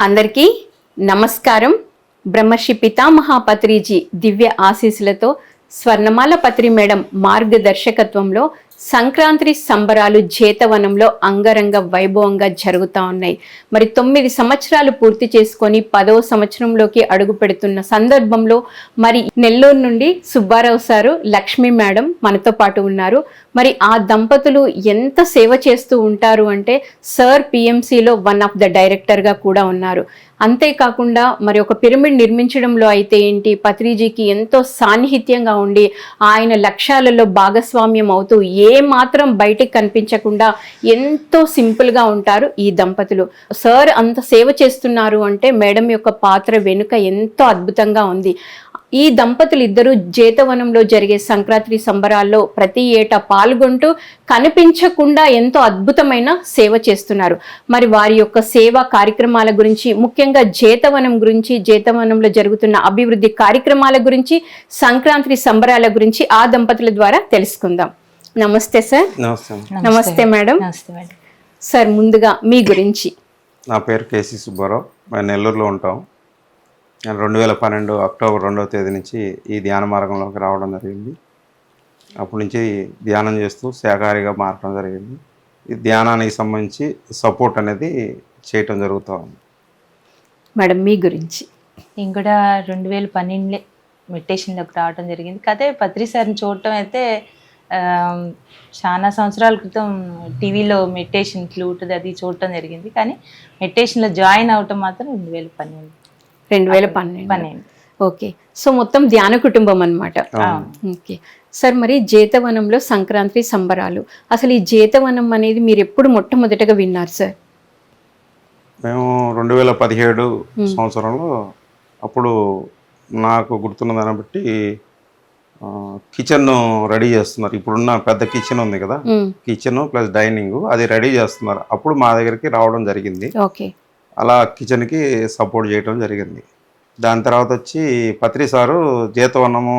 అందరికీ నమస్కారం. బ్రహ్మశ్రీ పితామహా పత్రిజీ దివ్య ఆశీస్సులతో స్వర్ణమాల పత్రి మేడం మార్గదర్శకత్వంలో సంక్రాంతి సంబరాలు జేతవనంలో అంగరంగ వైభవంగా జరుగుతూ ఉన్నాయి. మరి తొమ్మిది సంవత్సరాలు పూర్తి చేసుకొని పదవ సంవత్సరంలోకి అడుగు పెడుతున్న సందర్భంలో మరి నెల్లూరు నుండి సుబ్బారావు సారు లక్ష్మి మేడం మనతో పాటు ఉన్నారు. మరి ఆ దంపతులు ఎంత సేవ చేస్తూ ఉంటారు అంటే సర్ పిఎంసిలో వన్ ఆఫ్ ద డైరెక్టర్గా కూడా ఉన్నారు. అంతేకాకుండా మరి ఒక పిరమిడ్ నిర్మించడంలో అయితే ఏంటి పత్రిజీకి ఎంతో సాన్నిహిత్యంగా ఉండి ఆయన లక్ష్యాలలో భాగస్వామ్యం అవుతూ ఏ మాత్రం బయటికి కనిపించకుండా ఎంతో సింపుల్గా ఉంటారు ఈ దంపతులు. సార్ అంత సేవ చేస్తున్నారు అంటే మేడం యొక్క పాత్ర వెనుక ఎంతో అద్భుతంగా ఉంది. ఈ దంపతులు ఇద్దరు జేతవనంలో జరిగే సంక్రాంతి సంబరాల్లో ప్రతి ఏటా పాల్గొంటూ కనిపించకుండా ఎంతో అద్భుతమైన సేవ చేస్తున్నారు. మరి వారి యొక్క సేవా కార్యక్రమాల గురించి ముఖ్యంగా జేతవనం గురించి జేతవనంలో జరుగుతున్న అభివృద్ధి కార్యక్రమాల గురించి సంక్రాంతి సంబరాల గురించి ఆ దంపతుల ద్వారా తెలుసుకుందాం. నమస్తే సార్. నమస్తే. నమస్తే మేడం. నమస్తే మేడం. సార్ ముందుగా మీ గురించి. నా పేరు కేసీ సుబ్బారావు. మేము నెల్లూరులో ఉంటాం. నేను రెండు వేల పన్నెండు అక్టోబర్ రెండవ తేదీ నుంచి ఈ ధ్యాన మార్గంలోకి రావడం జరిగింది. అప్పటి నుంచి ధ్యానం చేస్తూ శాకాహారిగా మారడం జరిగింది. ఈ ధ్యానానికి సంబంధించి సపోర్ట్ అనేది చేయటం జరుగుతూ ఉంది. మేడం మీ గురించి. నేను కూడా రెండు వేల పన్నెండులే మెడిటేషన్లోకి రావడం జరిగింది. కదే పత్రి సార్ని చూడటం అయితే చాలా సంవత్సరాల క్రితం టీవీలో మెడిటేషన్ ఫ్లూట్ అది చూడటం జరిగింది. కానీ మెడిటేషన్లో జాయిన్ అవటం మాత్రం రెండు వేల పన్నెండు. రెండు వేల పన్నెండు. పన్నెండు. ఓకే. సో మొత్తం ధ్యాన కుటుంబం అన్నమాట. ఓకే. సార్ మరి జేతవనంలో సంక్రాంతి సంబరాలు. అసలు ఈ జేతవనం అనేది మీరు ఎప్పుడు మొట్టమొదటగా విన్నారు సార్? మేము రెండు వేల పదిహేడు సంవత్సరంలో అప్పుడు నాకు గుర్తున్న దాన్ని బట్టి కిచెన్ రెడీ చేస్తున్నారు. ఇప్పుడున్న పెద్ద కిచెన్ ఉంది కదా. కిచెన్ ప్లస్ డైనింగ్ అది రెడీ చేస్తున్నారు. అప్పుడు మా దగ్గరికి రావడం జరిగింది. అలా కిచెన్కి సపోర్ట్ చేయడం జరిగింది. దాని తర్వాత వచ్చి పత్రి సారు జీతవన్నము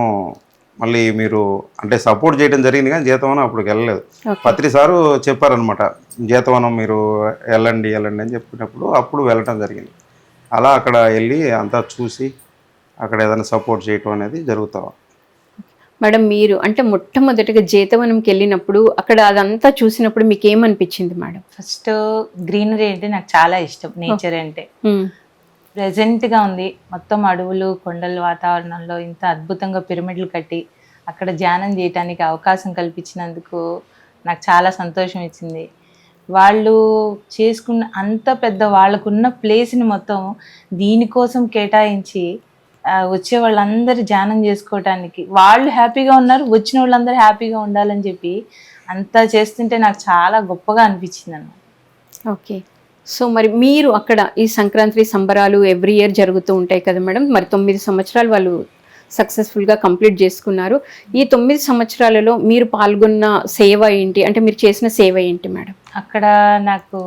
మళ్ళీ మీరు అంటే సపోర్ట్ చేయడం జరిగింది కానీ జీతవనం అప్పుడు వెళ్ళలేదు. పత్రి సారు చెప్పారనమాట జీతవనం మీరు వెళ్ళండి వెళ్ళండి అని చెప్పినప్పుడు అప్పుడు వెళ్ళటం జరిగింది. అలా అక్కడ వెళ్ళి అంతా చూసి అక్కడ ఏదైనా సపోర్ట్ చేయటం అనేది జరుగుతాం మేడం మీరు అంటే మొట్టమొదటిగా జేతవనంకి వెళ్ళినప్పుడు అక్కడ అదంతా చూసినప్పుడు మీకు ఏమనిపించింది మేడం? ఫస్ట్ గ్రీనరీ అంటే నాకు చాలా ఇష్టం నేచర్ అంటే. ప్రెజెంట్గా ఉంది మొత్తం అడవులు కొండల వాతావరణంలో ఇంత అద్భుతంగా పిరమిడ్లు కట్టి అక్కడ ధ్యానం చేయటానికి అవకాశం కల్పించినందుకు నాకు చాలా సంతోషం ఇచ్చింది. వాళ్ళు చేసుకున్న అంత పెద్ద వాళ్ళకున్న ప్లేస్ని మొత్తం దీనికోసం కేటాయించి వచ్చే వాళ్ళందరూ ధ్యానం చేసుకోవటానికి వాళ్ళు హ్యాపీగా ఉన్నారు వచ్చిన వాళ్ళందరూ హ్యాపీగా ఉండాలని చెప్పి అంతా చేస్తుంటే నాకు చాలా గొప్పగా అనిపించింది అన్నమాట. ఓకే. సో మరి మీరు అక్కడ ఈ సంక్రాంతి సంబరాలు ఎవ్రీ ఇయర్ జరుగుతూ ఉంటాయి కదా మేడం? మరి తొమ్మిది సంవత్సరాలు వాళ్ళు సక్సెస్ఫుల్గా కంప్లీట్ చేసుకున్నారు. ఈ తొమ్మిది సంవత్సరాలలో మీరు పాల్గొన్న సేవ ఏంటి? అంటే మీరు చేసిన సేవ ఏంటి మేడం? అక్కడ నాకు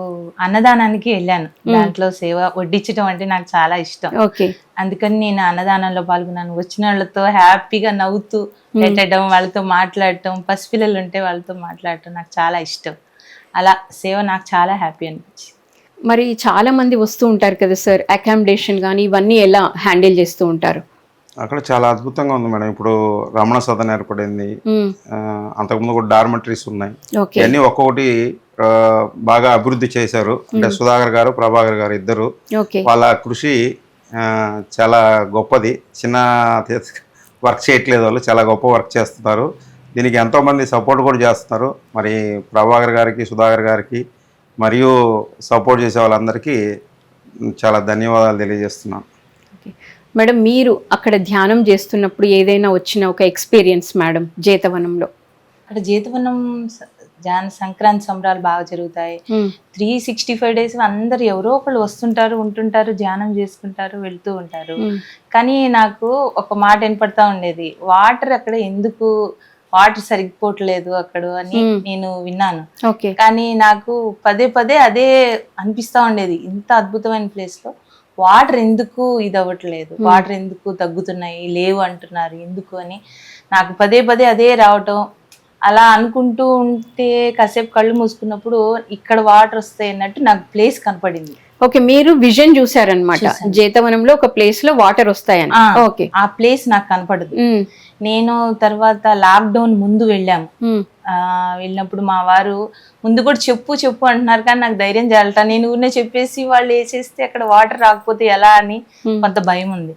అన్నదానానికి వెళ్ళాను. దాంట్లో సేవ వడ్డించడం అంటే నాకు చాలా ఇష్టం. ఓకే. అందుకని నేను అన్నదానంలో పాల్గొన్నాను. వచ్చిన వాళ్ళతో హ్యాపీగా నవ్వుతూ పెట్టడం వాళ్ళతో మాట్లాడటం పసిపిల్లలు ఉంటే వాళ్ళతో మాట్లాడటం నాకు చాలా ఇష్టం. అలా సేవ నాకు చాలా హ్యాపీ అనిపించింది. మరి చాలా మంది వస్తూ ఉంటారు కదా సార్ అకామిడేషన్ కానీ ఇవన్నీ ఎలా హ్యాండిల్ చేస్తూ ఉంటారు? అక్కడ చాలా అద్భుతంగా ఉంది మేడం. ఇప్పుడు రమణ సదన్ ఏర్పడింది. అంతకుముందు కూడా డార్మెటరీస్ ఉన్నాయి. ఓకే. ఇవన్నీ ఒక్కొక్కటి బాగా అభివృద్ధి చేశారు. అంటే సుధాకర్ గారు ప్రభాకర్ గారు ఇద్దరు. వాళ్ళ కృషి చాలా గొప్పది. చిన్న వర్క్ చేయట్లేదు వాళ్ళు చాలా గొప్ప వర్క్ చేస్తున్నారు. దీనికి ఎంతోమంది సపోర్ట్ కూడా చేస్తున్నారు. మరి ప్రభాకర్ గారికి సుధాకర్ గారికి మరియు సపోర్ట్ చేసే వాళ్ళందరికీ చాలా ధన్యవాదాలు తెలియజేస్తున్నాను. మేడం మీరు అక్కడ ధ్యానం చేస్తున్నప్పుడు ఏదైనా వచ్చిన ఒక ఎక్స్పీరియన్స్ మేడం జేతవనంలో? అక్కడ జీతవనం జాన సంక్రాంతి సంబరాలు బాగా జరుగుతాయి. త్రీ సిక్స్టీ ఫైవ్ డేస్ అందరు ఎవరో ఒకళ్ళు వస్తుంటారు ఉంటుంటారు ధ్యానం చేసుకుంటారు వెళ్తూ ఉంటారు. కానీ నాకు ఒక మాట వినపడతా ఉండేది. వాటర్ అక్కడ ఎందుకు? వాటర్ సరిపోవట్లేదు అక్కడ అని. నేను విన్నాను. కానీ నాకు పదే పదే అదే అనిపిస్తా ఉండేది. ఇంత అద్భుతమైన ప్లేస్లో వాటర్ ఎందుకు ఇది అవ్వట్లేదు వాటర్ ఎందుకు తగ్గుతున్నాయి? లేవు అంటున్నారు. ఎందుకు? అని నాకు పదే పదే అదే రావటం అలా అనుకుంటూ ఉంటే కాసేపు కళ్ళు మూసుకున్నప్పుడు ఇక్కడ వాటర్ వస్తాయి అన్నట్టు నాకు ప్లేస్ కనపడింది. ఓకే మీరు విజన్ చూసారనమాట. జీతవనంలో ఒక ప్లేస్లో వాటర్ వస్తాయని. ఆ, ఓకే ఆ ప్లేస్ నాకు కనపడదు. ఉమ్, నేను తర్వాత లాక్డౌన్ ముందు వెళ్ళాము ఆ, వెళ్ళినప్పుడు మా వారు ముందు కూడా చెప్పు చెప్పు అంటున్నారు కానీ నాకు ధైర్యం చాలట నేను ఊరినే చెప్పేసి వాళ్ళు వేసేస్తే అక్కడ వాటర్ రాకపోతే ఎలా అని Hmm. కొంత భయం ఉంది.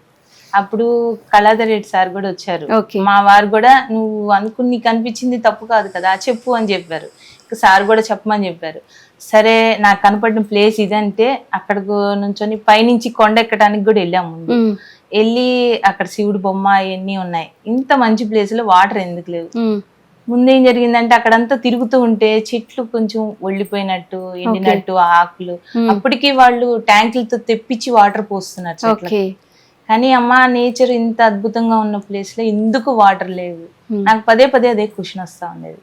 అప్పుడు కళాధర్ రెడ్డి సార్ కూడా వచ్చారు. మా వారు కూడా నువ్వు అనుకుని నీకు అనిపించింది తప్పు కాదు కదా చెప్పు అని చెప్పారు. సార్ కూడా చెప్పమని చెప్పారు. సరే నాకు కనపడిన ప్లేస్ ఇదంటే అక్కడికి నుంచొని పైనుంచి కొండ ఎక్కడానికి కూడా వెళ్ళాము వెళ్ళి అక్కడ శివుడు బొమ్మ అవన్నీ ఉన్నాయి. ఇంత మంచి ప్లేస్లో వాటర్ ఎందుకు లేవు? ఉమ్, ముందేం జరిగిందంటే అక్కడంతా తిరుగుతూ ఉంటే చెట్లు కొంచెం ఒళ్ళిపోయినట్టు ఎండినట్టు ఆకులు. అప్పటికి వాళ్ళు ట్యాంకులతో తెప్పించి వాటర్ పోస్తున్నారు కానీ అమ్మ నేచర్ ఇంత అద్భుతంగా ఉన్న ప్లేస్లో ఎందుకు వాటర్ లేవు Hmm. నాకు పదే పదే అదే క్వశ్చన్ వస్తా ఉండేది.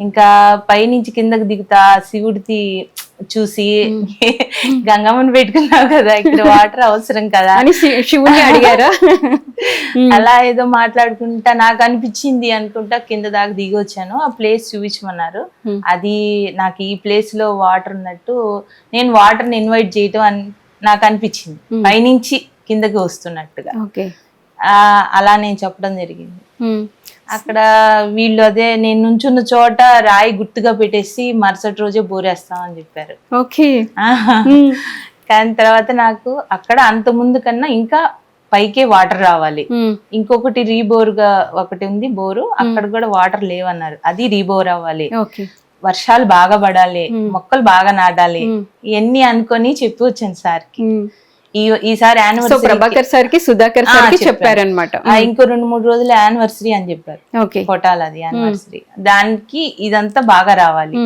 ఇంకా పైనుంచి కిందకి దిగుతా శివుడిది చూసి గంగమ్మని పెట్టుకున్నావు కదా ఇక్కడ వాటర్ అవసరం కదా. అని శి- శివుణ్ణి అడిగారా? అలా ఏదో మాట్లాడుకుంటా నాకు అనిపించింది అనుకుంటా కింద దాకా దిగి వచ్చాను. ఆ ప్లేస్ చూపించమన్నారు. Hmm. అది నాకు ఈ ప్లేస్లో వాటర్ ఉన్నట్టు నేను వాటర్ని ఇన్వైట్ చేయటం అని నాకు అనిపించింది. Hmm. పైనుంచి కిందకి వస్తున్నట్టుగా. ఓకే. ఆ, అలా నేను చెప్పడం జరిగింది. అక్కడ వీళ్ళు అదే నేను నుంచున్న చోట రాయి గుర్తుగా పెట్టేసి మరుసటి రోజే బోరేస్తామని చెప్పారు. ఓకే. కానీ తర్వాత నాకు అక్కడ అంత ముందు కన్నా ఇంకా పైకే వాటర్ రావాలి. ఇంకొకటి రీబోర్గా ఒకటి ఉంది బోరు అక్కడ కూడా వాటర్ లేవన్నారు. అది రీబోర్ అవ్వాలి. ఓకే. వర్షాలు బాగా పడాలి మొక్కలు బాగా నాటాలి ఇవన్నీ అనుకొని చెప్పి వచ్చాను సార్కి ఉమ్. ఈ ఈసారి యానివర్సరీ ప్రభాకర్ సార్కి సుధాకర్ సార్కి చెప్పారు. చెప్పారనమాట ఇంకో రెండు మూడు రోజులు యానివర్సరీ అని చెప్పారు. కొట్టాలి అది యానివర్సరీ దానికి ఇదంతా బాగా రావాలి.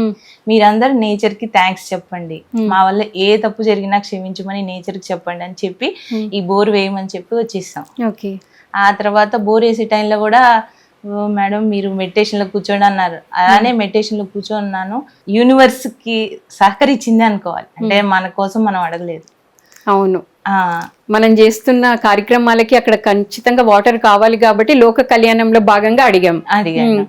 మీరందరూ నేచర్కి థ్యాంక్స్ చెప్పండి. మా వల్ల ఏ తప్పు జరిగినా క్షమించమని నేచర్కి చెప్పండి అని చెప్పి. ఈ బోర్ వేయమని చెప్పి వచ్చేసాం. ఓకే. ఆ తర్వాత బోర్ వేసే టైంలో కూడా "ఓ, మేడం మీరు మెడిటేషన్లో కూర్చోండి అన్నారు. అలానే మెడిటేషన్లో కూర్చోన్నాను. యూనివర్స్కి సహకరించింది అనుకోవాలి. అంటే మన కోసం మనం అడగలేదు. అవును. మనం చేస్తున్న కార్యక్రమాలకి అక్కడ ఖచ్చితంగా వాటర్ కావాలి కాబట్టి లోక కళ్యాణంలో భాగంగా అడిగాం. అడిగాను.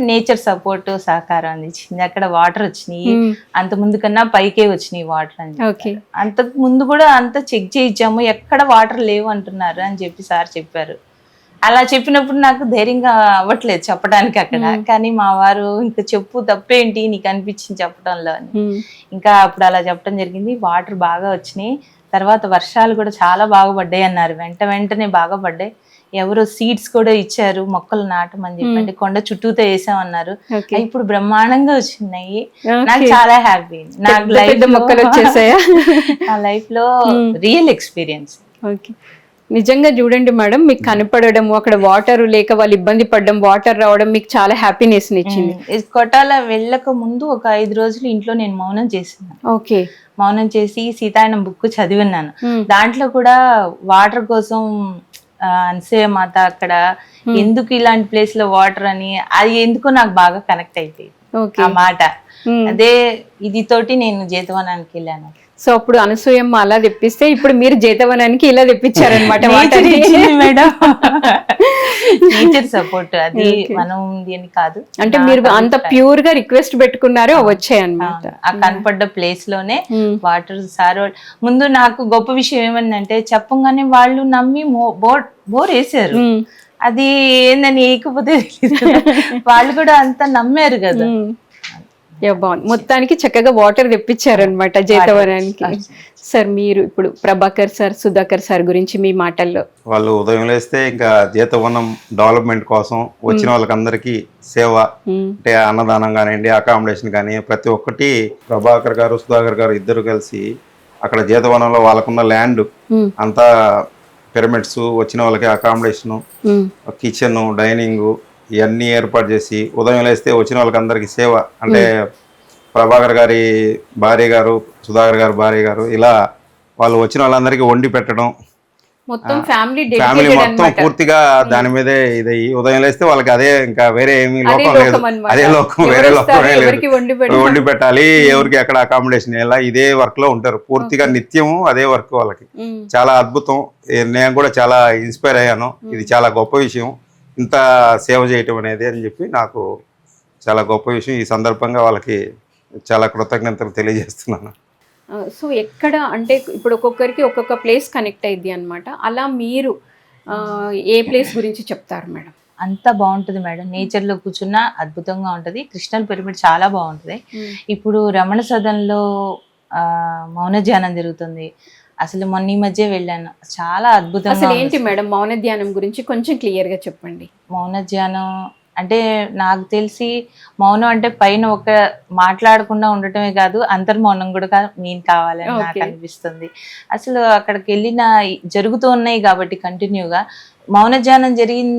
నేచర్ సపోర్ట్ సహకారం అందించింది. అక్కడ వాటర్ వచ్చినాయి. అంత ముందు కన్నా పైకే వచ్చినాయి వాటర్ అని అంతకు ముందు కూడా అంత చెక్ చేయించాము. ఎక్కడ వాటర్ లేవు అంటున్నారు అని చెప్పి సార్ చెప్పారు. అలా చెప్పినప్పుడు నాకు ధైర్యంగా అవ్వట్లేదు చెప్పడానికి అక్కడ. కానీ మా వారు ఇంకా చెప్పు తప్పేంటి నీకు అనిపించింది చెప్పడంలో అని. ఇంకా అప్పుడు అలా చెప్పడం జరిగింది. వాటర్ బాగా వచ్చినాయి. తర్వాత వర్షాలు కూడా చాలా బాగా పడ్డాయి అన్నారు. వెంట వెంటనే బాగా పడ్డాయి. ఎవరో సీడ్స్ కూడా ఇచ్చారు మొక్కలు నాటమని చెప్పండి కొండ చుట్టూతో వేసామన్నారు ఇప్పుడు బ్రహ్మాండంగా వచ్చినాయి. నాకు. చాలా హ్యాపీ నాకు లైఫ్ మొక్కలు వచ్చేసాయా? నా లైఫ్లో రియల్ ఎక్స్పీరియన్స్ ఓకే నిజంగా చూడండి మేడం మీకు కనపడడం అక్కడ వాటర్ లేక వాళ్ళు ఇబ్బంది పడడం వాటర్ రావడం మీకు చాలా హ్యాపీనెస్ ఇచ్చింది. కొట్టాల వెళ్ళక ముందు ఒక ఐదు రోజులు ఇంట్లో నేను మౌనం చేసాను ఓకే మౌనం చేసి సీతాయనం బుక్ చదివిన్నాను. దాంట్లో కూడా వాటర్ కోసం అన్సే మాత అక్కడ ఎందుకు ఇలాంటి ప్లేస్లో వాటర్ అని అది ఎందుకో నాకు బాగా కనెక్ట్ అయిపోయింది. ఓకే. ఆ మాట. అదే ఇది తోటి నేను జీతవనానికి వెళ్ళాను. సో అప్పుడు అనసూయమ్మ అలా తెప్పిస్తే ఇప్పుడు మీరు జేతవనానికి ఇలా తెప్పించారనమాట వాటర్ మేడం. నేచర్ సపోర్ట్ అది మనం దీని కాదు. అంటే మీరు అంత ప్యూర్గా రిక్వెస్ట్ పెట్టుకున్నారు వచ్చాయి అనమాట ఆ కనపడ్డ ప్లేస్లోనే వాటర్ సార్ వాళ్ళు- ముందు నాకు గొప్ప విషయం ఏమందంటే చెప్పంగానే వాళ్ళు నమ్మి బోర్ బోర్ వేసారు అది ఏందని వేయకపోతే తెలీదు. వాళ్ళు కూడా అంతా నమ్మారు కదా. బాగుంది. మొత్తానికి చక్కగా వాటర్ తెప్పించారనమాట జేతవనానికి సార్ మీరు ఇప్పుడు ప్రభాకర్ సార్ సుధాకర్ సార్ గురించి మీ మాటల్లో. వాళ్ళు ఉదయం లేస్తే ఇంకా జీతవనం డెవలప్మెంట్ కోసం వచ్చిన వాళ్ళకందరికీ సేవ ఉమ్, అంటే అన్నదానం కానివ్వండి అకామిడేషన్ కానీ ప్రతి ఒక్కటి ప్రభాకర్ గారు సుధాకర్ గారు ఇద్దరు కలిసి అక్కడ జీతవనంలో వాళ్ళకున్న ల్యాండ్ ఉమ్, అంతా పిరమిడ్స్ వచ్చిన వాళ్ళకి అకామిడేషను కిచెన్ డైనింగ్ ఇవన్నీ ఏర్పాటు చేసి ఉదయం లేస్తే వచ్చిన వాళ్ళకి అందరికి సేవ అంటే ప్రభాకర్ గారి భార్య గారు సుధాకర్ గారి భార్య గారు ఇలా వాళ్ళు వచ్చిన వాళ్ళందరికీ వండి పెట్టడం మొత్తం ఫ్యామిలీ ఫ్యామిలీ మొత్తం పూర్తిగా దాని మీదే ఇదయ్యి ఉదయం లేస్తే వాళ్ళకి అదే ఇంకా వేరే ఏమీ లోకం లేదు. అదే లోకం వేరే లోకం వండి పెట్టాలి? ఎవరికి ఎక్కడ అకామిడేషన్ ఇలా ఇదే వర్క్లో ఉంటారు. పూర్తిగా నిత్యము అదే వర్క్ వాళ్ళకి. చాలా అద్భుతం. నేను కూడా చాలా ఇన్స్పైర్ అయ్యాను. ఇది చాలా గొప్ప విషయం. ఇంత సేవ చేయటం అనేది అని చెప్పి నాకు చాలా గొప్ప విషయం. ఈ సందర్భంగా వాళ్ళకి చాలా కృతజ్ఞతలు తెలియజేస్తున్నాను. సో ఎక్కడ అంటే ఇప్పుడు ఒక్కొక్కరికి ఒక్కొక్క ప్లేస్ కనెక్ట్ అయింది అనమాట అలా మీరు ఏ ప్లేస్ గురించి చెప్తారు మేడం? అంతా బాగుంటుంది మేడం. నేచర్లో కూర్చున్నా అద్భుతంగా ఉంటది. కృష్ణల్ పిరమిడ్ చాలా బాగుంటది. ఇప్పుడు రమణ సదన్లో మౌన ధ్యానం జరుగుతుంది. అసలు మొన్న ఈ మధ్య వెళ్ళాను చాలా అద్భుతంగా అసలు. ఏంటి మేడం మౌన ధ్యానం గురించి కొంచెం క్లియర్గా చెప్పండి మౌన ధ్యానం అంటే నాకు తెలిసి మౌనం అంటే పైన ఒక మాట్లాడకుండా ఉండటమే కాదు అంతర్మౌనం కూడా మెయిన్ కావాలని నాకు. అనిపిస్తుంది అసలు అక్కడికి వెళ్ళిన జరుగుతూ ఉన్నాయి కాబట్టి కంటిన్యూగా మౌన ధ్యానం జరిగిన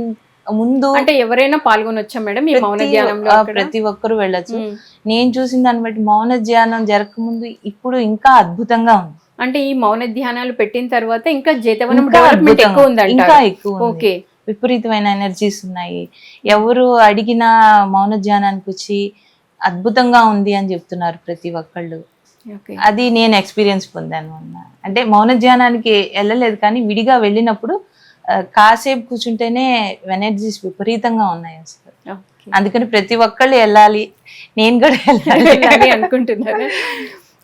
ముందు అంటే ఎవరైనా పాల్గొనొచ్చా మేడం ఈ మౌన ధ్యానంలో? ప్రతి ఒక్కరు వెళ్ళొచ్చు. నేను చూసిన దాన్ని బట్టి మౌన ధ్యానం జరగకముందు ఇప్పుడు ఇంకా అద్భుతంగా ఉంది అంటే ఈ మౌన ధ్యానాలు పెట్టిన తర్వాత ఇంకా జేతవనం డెవలప్మెంట్ ఎక్కువ ఉంది ఇంకా ఎక్కువ. ఓకే విపరీతమైన ఎనర్జీస్ ఉన్నాయి. ఎవరు అడిగిన మౌన ధ్యానానికి వచ్చి అద్భుతంగా ఉంది అని చెప్తున్నారు ప్రతి ఒక్కళ్ళు. అది నేను ఎక్స్పీరియన్స్ పొందాను అన్న. అంటే మౌన ధ్యానానికి వెళ్ళలేదు కానీ విడిగా వెళ్ళినప్పుడు కాసేపు కూర్చుంటేనే ఎనర్జీస్ విపరీతంగా ఉన్నాయి అసలు. అందుకని ప్రతి ఒక్కళ్ళు వెళ్ళాలి. నేను కూడా వెళ్ళాలి అనుకుంటున్నారు?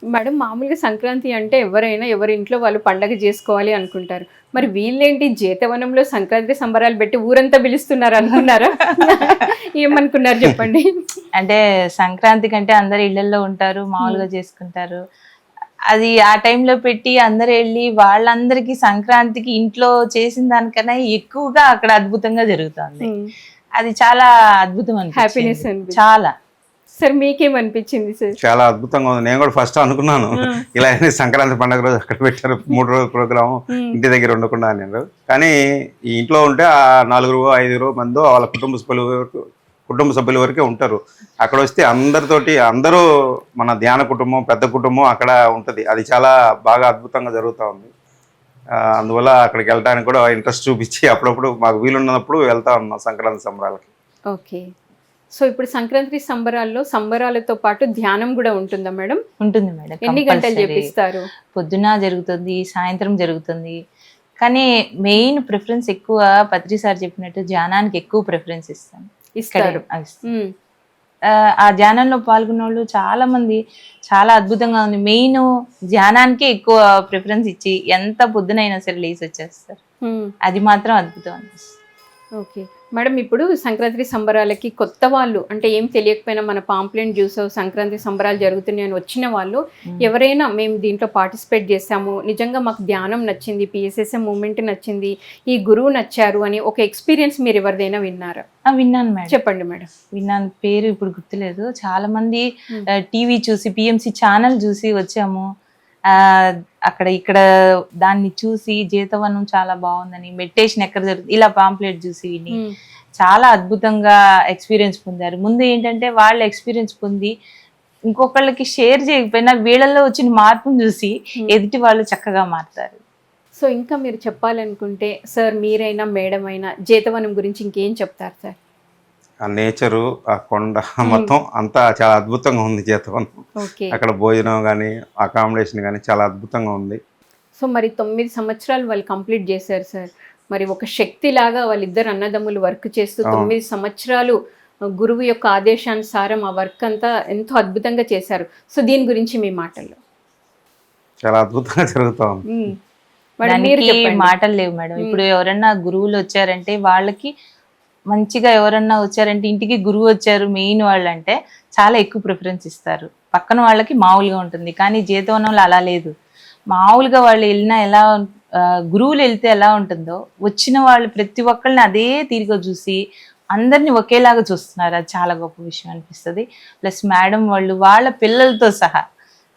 మేడం మామూలుగా సంక్రాంతి అంటే ఎవరైనా ఎవరి ఇంట్లో వాళ్ళు పండగ చేసుకోవాలి అనుకుంటారు. మరి వీళ్ళేంటి జీతవనంలో సంక్రాంతి సంబరాలు పెట్టి ఊరంతా పిలుస్తున్నారు అనుకున్నారా? ఏమనుకున్నారు చెప్పండి. అంటే సంక్రాంతి కంటే అందరు ఇళ్ళలో ఉంటారు మామూలుగా చేసుకుంటారు. అది ఆ టైంలో పెట్టి అందరు వెళ్ళి వాళ్ళందరికీ సంక్రాంతికి ఇంట్లో చేసిన దానికన్నా ఎక్కువగా అక్కడ అద్భుతంగా జరుగుతుంది. అది చాలా అద్భుతం అనిపించింది. చాలా. సార్ మీకేమనిపించింది సార్? చాలా అద్భుతంగా ఉంది. నేను కూడా ఫస్ట్ అనుకున్నాను. ఇలా సంక్రాంతి పండుగ రోజు అక్కడ పెట్టారు. మూడు రోజుల ప్రోగ్రామ్. ఇంటి దగ్గర ఉండకుండా అన్నారు. కానీ ఈ ఇంట్లో ఉంటే ఆ నలుగురు ఐదుగురు మందో వాళ్ళ కుటుంబ సభ్యుల వరకు కుటుంబ సభ్యుల వరకే ఉంటారు. అక్కడ వస్తే అందరితోటి అందరూ మన ధ్యాన కుటుంబం పెద్ద కుటుంబం అక్కడ ఉంటుంది. అది చాలా బాగా అద్భుతంగా జరుగుతూ ఉంది. అందువల్ల అక్కడికి వెళ్ళడానికి కూడా ఇంట్రెస్ట్ చూపించి అప్పుడప్పుడు మాకు వీలున్నప్పుడు వెళ్తా ఉన్నాం సంక్రాంతి సంబరాలకి. ఓకే. సో ఇప్పుడు సంక్రాంతి సంబరాల్లో సంబరాలతో పాటు ధ్యానం కూడా ఉంటుందా మేడం? ఉంటుంది మేడం ఎన్ని గంటలు. చేపిస్తారు? పొద్దున జరుగుతుంది సాయంత్రం జరుగుతుంది. కానీ మెయిన్ ప్రిఫరెన్స్ ఎక్కువ పత్రి సార్ చెప్పినట్టు ధ్యానానికి ఎక్కువ ప్రిఫరెన్స్ ఇస్తాను ఇస్తారు. ఆ, ధ్యానంలో పాల్గొన్న వాళ్ళు చాలా మంది చాలా అద్భుతంగా ఉంది. మెయిన్ ధ్యానానికే ఎక్కువ ప్రిఫరెన్స్ ఇచ్చి ఎంత పొద్దునైనా సరే లేచి వచ్చేస్తారు. అది మాత్రం అద్భుతం అనిపిస్తుంది. ఓకే. మేడం ఇప్పుడు సంక్రాంతి సంబరాలకి కొత్త వాళ్ళు అంటే ఏం తెలియకపోయినా మన పాంప్లెంట్ జ్యూస్ సంక్రాంతి సంబరాలు జరుగుతున్నాయని వచ్చిన వాళ్ళు ఎవరైనా మేము దీంట్లో పార్టిసిపేట్ చేసాము నిజంగా మాకు ధ్యానం నచ్చింది పిఎస్ఎస్ఎం మూమెంట్ నచ్చింది ఈ గురువు నచ్చారు అని ఒక ఎక్స్పీరియన్స్ మీరు ఎవరిదైనా విన్నారా? ఆ, విన్నాను మేడం. చెప్పండి మేడం. విన్నాను. పేరు ఇప్పుడు గుర్తులేదు. చాలా మంది. టీవీ చూసి పిఎంసి ఛానల్ చూసి వచ్చాము. అక్కడ ఇక్కడ దాన్ని చూసి జీతవనం చాలా బాగుందని మెడిటేషన్ ఎక్కడ జరుగుతుంది ఇలా పాంప్లెట్ చూసి విని ఉమ్. చాలా అద్భుతంగా ఎక్స్పీరియన్స్ పొందారు ముందు ఏంటంటే వాళ్ళు ఎక్స్పీరియన్స్ పొంది ఇంకొకళ్ళకి షేర్ చేయకపోయినా వీళ్ళల్లో వచ్చిన మార్పును చూసి Hmm. ఎదుటి వాళ్ళు చక్కగా మారుతారు సో ఇంకా మీరు చెప్పాలనుకుంటే సార్ మీరైనా మేడం అయినా జీతవనం గురించి ఇంకేం చెప్తారు సార్ ఆ నేచరు ఆ కొండ మొత్తం అంతా చాలా అద్భుతంగా ఉంది జీతవనం ఓకే. అక్కడ భోజనం కానీ అకామిడేషన్ కానీ చాలా అద్భుతంగా ఉంది. సో మరి తొమ్మిది సంవత్సరాలు వాళ్ళు కంప్లీట్ చేశారు సార్. మరి ఒక శక్తి లాగా వాళ్ళిద్దరు అన్నదమ్ములు వర్క్ చేస్తూ. తొమ్మిది సంవత్సరాలు గురువు యొక్క ఆదేశానుసారం ఆ వర్క్ అంతా ఎంతో అద్భుతంగా చేశారు. సో దీని గురించి మీ మాటల్లో. చాలా అద్భుతంగా జరుగుతూ ఉంది. మాటలు లేవు మేడం. ఇప్పుడు ఎవరన్నా గురువులు వచ్చారంటే వాళ్ళకి మంచిగా ఎవరన్నా వచ్చారంటే ఇంటికి గురువు వచ్చారు మెయిన్ వాళ్ళు అంటే చాలా ఎక్కువ ప్రిఫరెన్స్ ఇస్తారు. పక్కన వాళ్ళకి మామూలుగా ఉంటుంది. కానీ జీతవనంలో అలా లేదు. మామూలుగా వాళ్ళు వెళ్ళినా ఎలా గురువులు వెళ్తే ఎలా ఉంటుందో వచ్చిన వాళ్ళు ప్రతి ఒక్కళ్ళని అదే తీరుగా చూసి అందరిని ఒకేలాగా చూస్తున్నారు. అది చాలా గొప్ప విషయం అనిపిస్తుంది. ప్లస్ మేడం వాళ్ళు వాళ్ళ పిల్లలతో సహా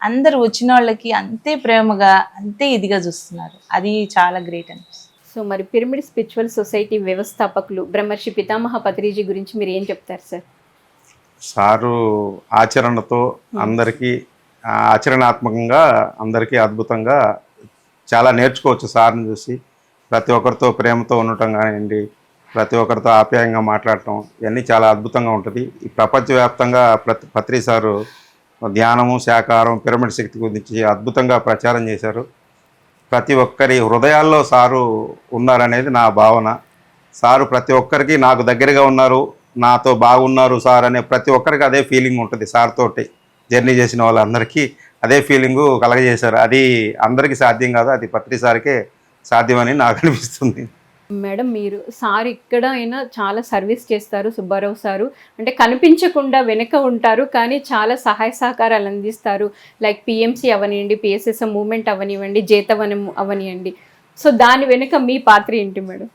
అందరు వచ్చిన వాళ్ళకి అంతే ప్రేమగా అంతే ఇదిగా చూస్తున్నారు. అది చాలా గ్రేట్ అనిపిస్తుంది. సో మరి పిరమిడ్ స్పిరిచువల్ సొసైటీ వ్యవస్థాపకులు బ్రహ్మర్షి పితామహ పత్రిజీ గురించి మీరు ఏం చెప్తారు సార్? సారు ఆచరణతో అందరికీ ఆచరణాత్మకంగా అందరికీ అద్భుతంగా చాలా నేర్చుకోవచ్చు సార్ని చూసి. ప్రతి ఒక్కరితో ప్రేమతో ఉండటం కానివ్వండి ప్రతి ఒక్కరితో ఆప్యాయంగా మాట్లాడటం ఇవన్నీ చాలా అద్భుతంగా ఉంటుంది. ఈ ప్రపంచవ్యాప్తంగా ప్రతి పత్రి సారు ధ్యానము శాకారం పిరమిడ్ శక్తి గురించి అద్భుతంగా ప్రచారం చేశారు. ప్రతి ఒక్కరి హృదయాల్లో సారు ఉన్నారనేది నా భావన. సారు ప్రతి ఒక్కరికి నాకు దగ్గరగా ఉన్నారు నాతో బాగున్నారు సార్ అనే ప్రతి ఒక్కరికి అదే ఫీలింగ్ ఉంటుంది సార్ తోటి. జర్నీ చేసిన వాళ్ళందరికీ అదే ఫీలింగు కలగజేశారు. అది అందరికీ సాధ్యం కాదు అది పత్రి సార్కే సాధ్యమని నాకు అనిపిస్తుంది. మేడం మీరు సార్ ఇక్కడ అయినా చాలా సర్వీస్ చేస్తారు సుబ్బారావు సారు. అంటే కనిపించకుండా వెనుక ఉంటారు కానీ చాలా సహాయ సహకారాలు అందిస్తారు. లైక్ పిఎంసి అవనివ్వండి పిఎస్ఎస్ఎం మూమెంట్ అవనివ్వండి జీతవనం అవనివ్వండి సో దాని వెనుక మీ పాత్ర ఏంటి మేడం?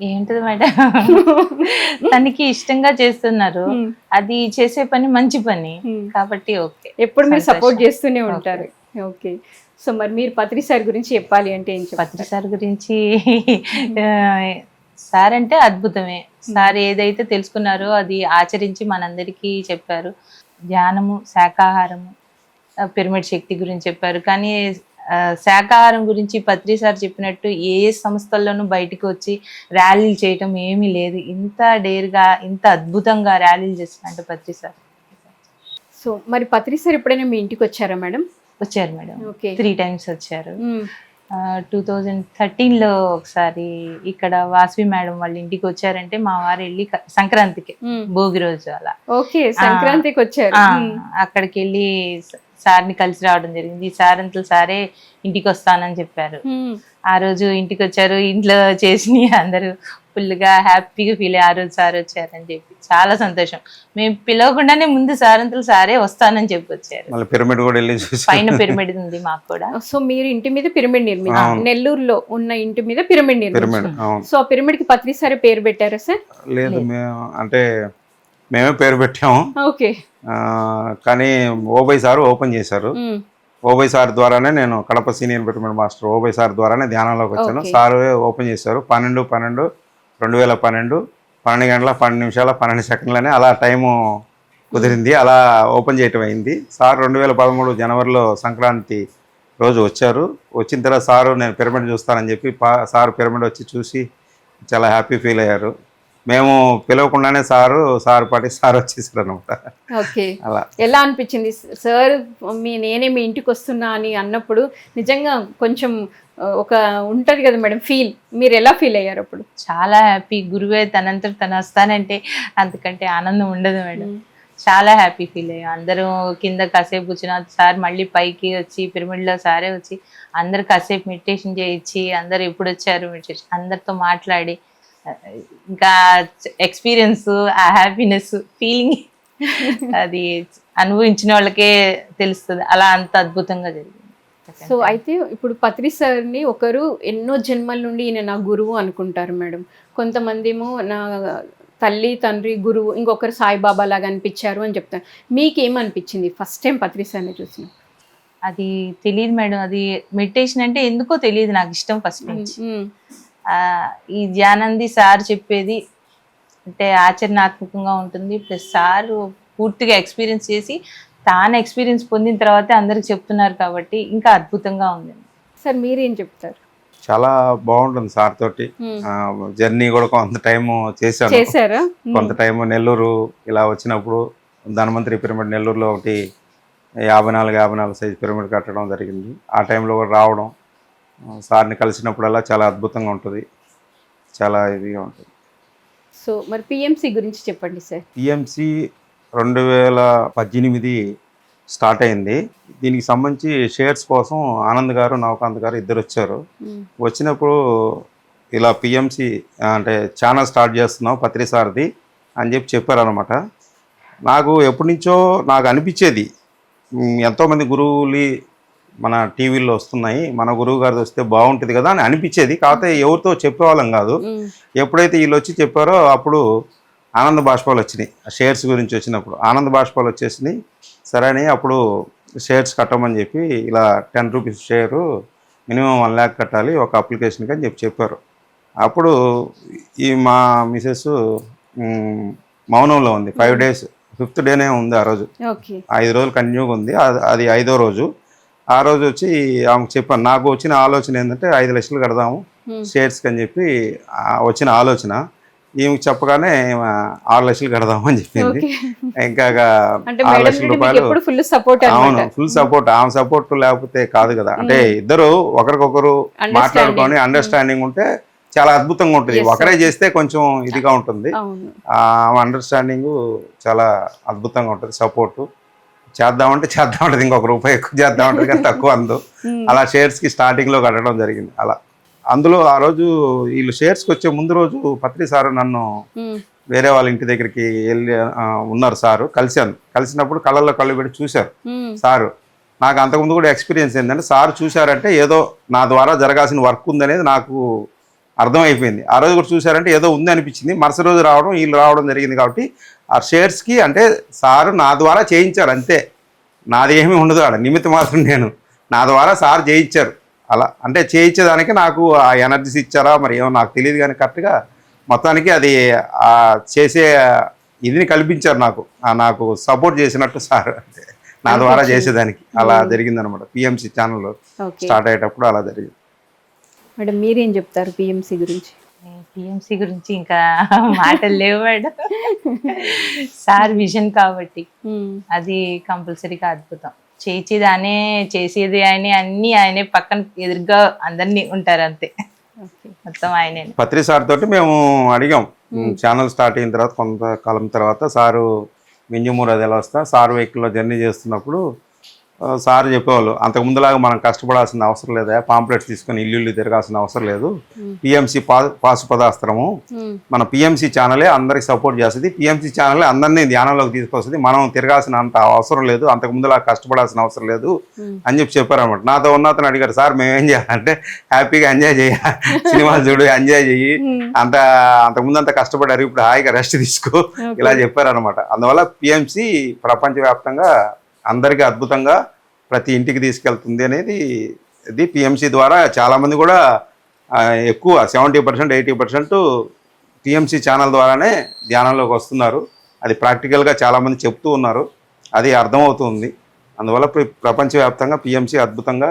ఏంటిది మేడం? తనకి ఇష్టంగా చేస్తున్నారు. Hmm. అది చేసే పని మంచి పని. Hmm. కాబట్టి ఓకే. ఎప్పుడు మీరు సపోర్ట్. చేస్తూనే ఉంటారు. ఓకే. సో మరి మీరు పత్రి సార్ గురించి చెప్పాలి అంటే ఏం పత్రి సార్ గురించి సార్ అంటే అద్భుతమే. సార్ ఏదైతే తెలుసుకున్నారో అది ఆచరించి మనందరికీ చెప్పారు. ధ్యానము శాకాహారము పిరమిడ్ శక్తి గురించి చెప్పారు. కానీ శాకాహారం గురించి పత్రి సార్ చెప్పినట్టు ఏ ఏ సంస్థల్లోనూ బయటికి వచ్చి ర్యాలీలు చేయటం ఏమీ లేదు. ఇంత డేర్గా ఇంత అద్భుతంగా ర్యాలీలు చేస్తున్నట్టు పత్రి సార్. సో మరి పత్రి సార్ ఎప్పుడైనా మీ ఇంటికి వచ్చారా మేడం? వచ్చారు మేడం. త్రీ టైమ్స్ వచ్చారు. టూ థౌజండ్ థర్టీన్లో ఒకసారి ఇక్కడ వాసవి మేడం వాళ్ళ ఇంటికి వచ్చారంటే మా వారు వెళ్ళి సంక్రాంతికి భోగి రోజు అలా. ఓకే సంక్రాంతికి వచ్చారు. అక్కడికి వెళ్ళి సార్ని కలిసి రావడం జరిగింది. ఈ సార్ అంతలు సారే ఇంటికి వస్తానని చెప్పారు. ఆ రోజు ఇంటికి వచ్చారు ఇంట్లో చేసి అందరూ ఫుల్గా హ్యాపీగా ఫీల్ అయ్యి ఆ రోజు సార్ వచ్చారని చెప్పి చాలా సంతోషం. మేము పిలవకుండానే ముందు సార్ అంతలు సారే వస్తానని చెప్పి వచ్చారు. మళ్ళీ పిరమిడ్ కూడా పైన పిరమిడ్ ఉంది మాకు కూడా. సో మీరు ఇంటి మీద పిరమిడ్ నిర్మించారు. నెల్లూరులో ఉన్న ఇంటి మీద పిరమిడ్ పిరమిడ్ నిర్మించారు అవును. సో ఆ పిరమిడ్కి పత్రి సార్ పేరు పెట్టారా సార్? లేదు మేము అంటే మేమే పేరు పెట్టాము. ఓకే. ఆ, కానీ ఓబై సార్ ఓపెన్ చేశారు. ఓబై సార్ ద్వారానే నేను Kadapa senior pyramid master Obai sir ద్వారానే ధ్యానంలోకి వచ్చాను. సార్ ఓపెన్ చేశారు. పన్నెండు పన్నెండు రెండు వేల పన్నెండు పన్నెండు గంటల పన్నెండు నిమిషాల పన్నెండు సెకండ్లని అలా టైము కుదిరింది. అలా ఓపెన్ చేయటం అయింది. సార్ రెండు వేల పదమూడు జనవరిలో సంక్రాంతి రోజు వచ్చారు. వచ్చిన తర్వాత సారు నేను పిరమిడ్ చూస్తానని చెప్పి సార్ పిరమిడ్ వచ్చి చూసి చాలా హ్యాపీ ఫీల్ అయ్యారు. మేము పిలవకుండానే సారు సార్ పాటి సార్ వచ్చేసారు అనమాట ఓకే. అలా. ఎలా అనిపించింది? సార్ మీ నేనే మీ ఇంటికి వస్తున్నా అని అన్నప్పుడు నిజంగా కొంచెం ఒక ఉంటది కదా మేడం ఫీల్. మీరు ఎలా ఫీల్ అయ్యారు అప్పుడు? చాలా హ్యాపీ. గురువే తనంతట తను వస్తానంటే అంతకంటే ఆనందం ఉండదు మేడం. చాలా హ్యాపీ ఫీల్ అయ్యాం. అందరూ కింద కాసేపు కూర్చున్న సార్ మళ్ళీ పైకి వచ్చి పిరమిడ్లో సారే వచ్చి అందరు కాసేపు మెడిటేషన్ చేయించి అందరు ఎప్పుడు వచ్చారు మెడిటేషన్ అందరితో మాట్లాడి ఇంకా ఎక్స్పీరియన్స్ ఆ హ్యాపీనెస్ ఫీలింగ్ అది అనుభవించిన వాళ్ళకే తెలుస్తుంది. అలా అంత అద్భుతంగా జరిగింది. సో అయితే ఇప్పుడు పత్రి సార్ని ఒకరు ఎన్నో జన్మల నుండి ఈయన నా గురువు అనుకుంటారు మేడం. కొంతమంది ఏమో నా తల్లి తండ్రి గురువు ఇంకొకరు సాయిబాబా లాగా అనిపించారు అని చెప్తారు. మీకేమనిపించింది? ఫస్ట్ టైం పత్రి సార్ని చూసిన? అది తెలియదు మేడం. అది మెడిటేషన్ అంటే ఎందుకో తెలియదు నాకు ఇష్టం ఫస్ట్ నుంచి. ఈ ధ్యానంది సార్ చెప్పేది అంటే ఆచరణాత్మకంగా ఉంటుంది. ప్లస్ సార్ పూర్తిగా ఎక్స్పీరియన్స్ చేసి తాను ఎక్స్పీరియన్స్ పొందిన తర్వాత అందరికి చెప్తున్నారు కాబట్టి ఇంకా అద్భుతంగా ఉంది. సార్ మీరేం చెప్తారు? చాలా బాగుంటుంది సార్ తోటి. జర్నీ కూడా కొంత టైం చేశాను. చేశారా? కొంత టైం నెల్లూరు ఇలా వచ్చినప్పుడు ధన్వంతరి పిరమిడ్ నెల్లూరులో ఒకటి యాభై నాలుగు యాభై నాలుగు సైజ్ పిరమిడ్ కట్టడం జరిగింది. ఆ టైంలో కూడా రావడం సార్ని కలిసినప్పుడల్లా చాలా అద్భుతంగా ఉంటుంది. చాలా ఇదిగా ఉంటుంది. సో మరి పిఎంసి గురించి చెప్పండి సార్. టిఎంసి రెండు వేల పద్దెనిమిది స్టార్ట్ అయింది. దీనికి సంబంధించి షేర్స్ కోసం ఆనంద్ గారు నవకాంత్ గారు ఇద్దరు వచ్చారు. వచ్చినప్పుడు ఇలా పిఎంసి అంటే ఛానల్ స్టార్ట్ చేస్తున్నాం పత్రి సార్ది అని చెప్పి చెప్పారనమాట నాకు ఎప్పటి నుంచో నాకు అనిపించేది. ఎంతోమంది గురువులు మన టీవీల్లో వస్తున్నాయి మన గురువు గారిది వస్తే బాగుంటుంది కదా అని అనిపించేది. కాకపోతే ఎవరితో చెప్పేవాళ్ళం కాదు. ఎప్పుడైతే వీళ్ళు వచ్చి చెప్పారో అప్పుడు ఆనంద బాష్పాలు వచ్చినాయి. ఆ షేర్స్ గురించి వచ్చినప్పుడు ఆనంద బాష్పాలు వచ్చేసినాయి. సరే అని అప్పుడు షేర్స్ కట్టమని చెప్పి ఇలా ten rupees share minimum one lakh కట్టాలి ఒక అప్లికేషన్కి అని చెప్పి చెప్పారు. అప్పుడు ఈ మా మిసెస్ మౌనంలో ఉంది. ఫైవ్ డేస్ ఫిఫ్త్ డేనే ఉంది ఆ రోజు. ఐదు రోజులు కంటిన్యూగా ఉంది. అది ఐదో రోజు. ఆ రోజు వచ్చి ఆమెకు చెప్పాను నాకు వచ్చిన ఆలోచన ఏంటంటే ఐదు లక్షలు కడదాము మ్మ్. షేర్స్కి అని చెప్పి వచ్చిన ఆలోచన. ఈమెకు చెప్పగానే ఆరు లక్షలు కడదాము అని చెప్పింది. ఇంకా ఆరు లక్షల రూపాయలు ఎప్పుడు ఫుల్ సపోర్ట్ అవును ఫుల్ సపోర్ట్ ఆమె సపోర్ట్ లేకపోతే కాదు కదా. అంటే ఇద్దరు ఒకరికొకరు మాట్లాడుకొని అండర్స్టాండింగ్ ఉంటే చాలా అద్భుతంగా ఉంటుంది. ఒకరే చేస్తే కొంచెం ఇదిగా ఉంటుంది. అవును. ఆ అండర్స్టాండింగ్ చాలా అద్భుతంగా ఉంటుంది సపోర్టు చేద్దామంటే చేద్దాం ఉంటుంది ఇంకొక రూపాయి ఎక్కువ చేద్దాం ఉంటుంది కానీ తక్కువ అందు. అలా షేర్స్కి స్టార్టింగ్లో కట్టడం జరిగింది అలా. అందులో ఆ రోజు వీళ్ళు షేర్స్కి వచ్చే ముందు రోజు పత్రి సారు నన్ను వేరే వాళ్ళ ఇంటి దగ్గరికి వెళ్ళి ఉన్నారు సారు. కలిశాను. కలిసినప్పుడు కళ్ళల్లో కళ్ళు పెట్టి చూశారు సారు. నాకు అంతకుముందు కూడా ఎక్స్పీరియన్స్ ఏంటంటే సార్ చూశారంటే ఏదో నా ద్వారా జరగాల్సిన వర్క్ ఉందనేది నాకు అర్థమైపోయింది. ఆ రోజు కూడా చూశారంటే ఏదో ఉంది అనిపించింది. మరుసటి రోజు రావడం వీళ్ళు రావడం జరిగింది కాబట్టి ఆ షేర్స్కి అంటే సారు నా ద్వారా చేయించారు అంతే. నాది ఏమీ ఉండదు ఆడ. నిమిత్త మాత్రం నేను. నా ద్వారా సార్ చేయించారు. అలా. అంటే చేయించేదానికి నాకు ఆ ఎనర్జీస్ ఇచ్చారా? మరి ఏమో నాకు తెలియదు కానీ కరెక్ట్గా మొత్తానికి అది ఆ చేసే ఇదిని కల్పించారు నాకు. నాకు సపోర్ట్ చేసినట్టు సార్ అంటే నా ద్వారా చేసేదానికి. అలా జరిగిందనమాట పిఎంసి ఛానల్ స్టార్ట్ అయ్యేటప్పుడు అలా జరిగింది. మేడం మీరేం చెప్తారు పిఎంసి గురించి? పిఎంసి గురించి ఇంకా మాటలు లేవు మేడం. సార్ విజన్ కాబట్టి. అది కంపల్సరీగా అద్భుతం. చేసేది ఆయనే చేసేది ఆయనే అన్ని ఆయనే పక్కన ఎదురుగా అందరినీ ఉంటారు అంతే. మొత్తం ఆయనే. పత్రి సార్ తోటి మేము అడిగాం. ఛానల్ స్టార్ట్ అయిన తర్వాత కొంతకాలం తర్వాత సారు మింజమూరు అది ఎలా వస్తా సార్ వెహికల్లో జర్నీ చేస్తున్నప్పుడు సార్ చెప్పేవాళ్ళు అంతకు ముందులాగా మనం కష్టపడాల్సిన అవసరం లేదా పాంప్లెట్స్ తీసుకొని ఇల్లు ఇల్లు తిరగాల్సిన అవసరం లేదు. పిఎంసి పా పాశుపదాస్త్రము ఉమ్, మన పిఎంసి ఛానలే అందరికి సపోర్ట్ చేస్తుంది. పిఎంసి ఛానలే అందరినీ ధ్యానంలోకి తీసుకొస్తుంది. మనం తిరగాల్సిన అంత అవసరం లేదు. అంతకు ముందులా కష్టపడాల్సిన అవసరం లేదు. అని చెప్పి చెప్పారన్నమాట. నాతో ఉన్న అతను అడిగారు సార్ మేము ఏం చేయాలంటే హ్యాపీగా ఎంజాయ్ చేయ సినిమాలు చూడు ఎంజాయ్ చెయ్యి. అంత అంతకుముందు అంత కష్టపడారు ఇప్పుడు హాయిగా రెస్ట్ తీసుకో. ఇలా చెప్పారనమాట అందువల్ల పిఎంసి ప్రపంచవ్యాప్తంగా అందరికీ అద్భుతంగా ప్రతి ఇంటికి తీసుకెళ్తుంది అనేది ఇది పిఎంసి ద్వారా చాలామంది కూడా ఎక్కువ seventy percent eighty percent PMC channel ద్వారానే ధ్యానంలోకి వస్తున్నారు. అది ప్రాక్టికల్గా చాలామంది చెప్తూ ఉన్నారు. అది అర్థమవుతుంది. అందువల్ల ప్రపంచవ్యాప్తంగా పిఎంసీ అద్భుతంగా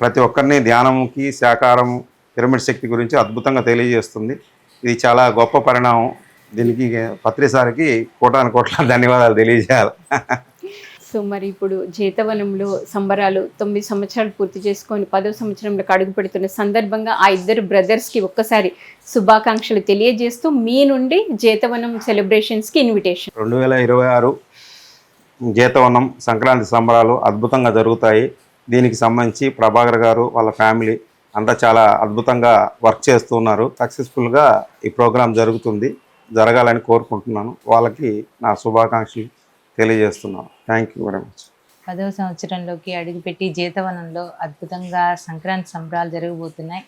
ప్రతి ఒక్కరిని ధ్యానంకి శాకారం పిరమిడ్ శక్తి గురించి అద్భుతంగా తెలియజేస్తుంది. ఇది చాలా గొప్ప పరిణామం. దీనికి పత్రిసారికి కోటాను కోట్ల ధన్యవాదాలు తెలియజేయాలి. సో మరి ఇప్పుడు జీతవనంలో సంబరాలు తొమ్మిది సంవత్సరాలు పూర్తి చేసుకొని పదో సంవత్సరంలోకి అడుగు పెడుతున్న సందర్భంగా ఆ ఇద్దరు బ్రదర్స్కి ఒక్కసారి శుభాకాంక్షలు తెలియజేస్తూ మీ నుండి జీతవనం సెలబ్రేషన్స్కి ఇన్విటేషన్ రెండు వేల ఇరవై ఆరు జీతవనం సంక్రాంతి సంబరాలు అద్భుతంగా జరుగుతాయి. దీనికి సంబంధించి ప్రభాకర్ గారు వాళ్ళ ఫ్యామిలీ అంతా చాలా అద్భుతంగా వర్క్ చేస్తున్నారు సక్సెస్ఫుల్గా ఈ ప్రోగ్రాం జరుగుతుంది. జరగాలని కోరుకుంటున్నాను. వాళ్ళకి నా శుభాకాంక్షలు తెలియజేస్తున్నాను థ్యాంక్ యూ వెరీ మచ్ పదవ సంవత్సరంలోకి అడుగుపెట్టి జీతవనంలో అద్భుతంగా సంక్రాంతి సంబరాలు జరగబోతున్నాయి.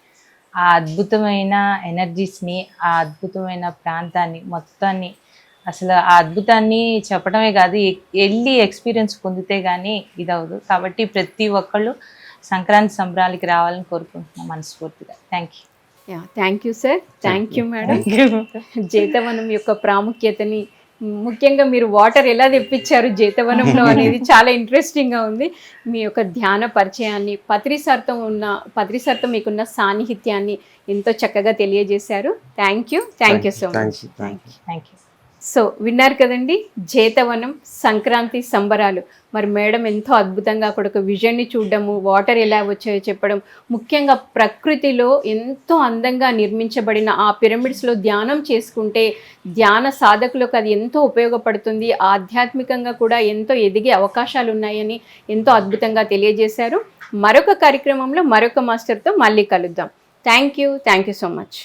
ఆ అద్భుతమైన ఎనర్జీస్ని ఆ అద్భుతమైన ప్రాంతాన్ని మొత్తాన్ని అసలు ఆ అద్భుతాన్ని చెప్పడమే కాదు వెళ్ళి ఎక్స్పీరియన్స్ పొందితే కానీ ఇది అవ్వదు కాబట్టి ప్రతి ఒక్కళ్ళు సంక్రాంతి సంబరాలకి రావాలని కోరుకుంటున్నాం మనస్ఫూర్తిగా. Thank you yeah thank you sir thank you madam Jetavanam యొక్క ప్రాముఖ్యతని ముఖ్యంగా మీరు వాటర్ ఎలా తెప్పించారు జీతవనంలో అనేది చాలా ఇంట్రెస్టింగ్గా ఉంది. మీ యొక్క ధ్యాన పరిచయాన్ని పత్రిసార్తో ఉన్న పత్రిసార్తో మీకున్న సాన్నిహిత్యాన్ని ఎంతో చక్కగా తెలియజేశారు. Thank you thank you so much you thank you thank you so విన్నారు కదండి జేతవనం సంక్రాంతి సంబరాలు. మరి మేడం ఎంతో అద్భుతంగా అక్కడ ఒక విజన్ని చూడడము వాటర్ ఎలా వచ్చాయో చెప్పడం ముఖ్యంగా ప్రకృతిలో ఎంతో అందంగా నిర్మించబడిన ఆ పిరమిడ్స్లో ధ్యానం చేసుకుంటే ధ్యాన సాధకులకు అది ఎంతో ఉపయోగపడుతుంది. ఆధ్యాత్మికంగా కూడా ఎంతో ఎదిగే అవకాశాలు ఉన్నాయని ఎంతో అద్భుతంగా తెలియజేశారు. మరొక కార్యక్రమంలో మరొక మాస్టర్తో మళ్ళీ కలుద్దాం. Thank you thank you so much.